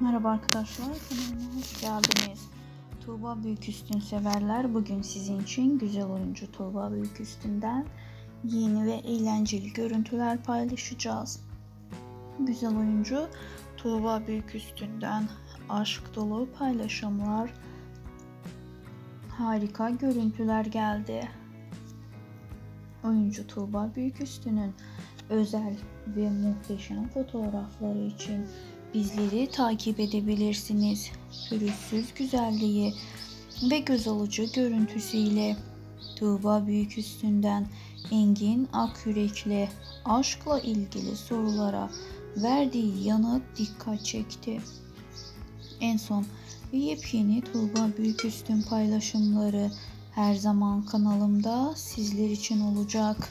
Merhaba arkadaşlar, kanalıma hoş geldiniz. Tuğba Büyüküstün severler bugün sizin için güzel oyuncu Tuğba Büyüküstün'den yeni ve eğlenceli görüntüler paylaşacağız. Güzel oyuncu Tuğba Büyüküstün'den aşk dolu paylaşımlar, harika görüntüler geldi. Oyuncu Tuğba Büyüküstün'ün özel ve muhteşem fotoğrafları için bizleri takip edebilirsiniz. Pürüzsüz güzelliği ve göz alıcı görüntüsüyle Tuğba Büyüküstü'nden Engin Akyürek'le aşkla ilgili sorulara verdiği yanıt dikkat çekti. En son yepyeni Tuğba Büyüküstün paylaşımları her zaman kanalımda sizler için olacak.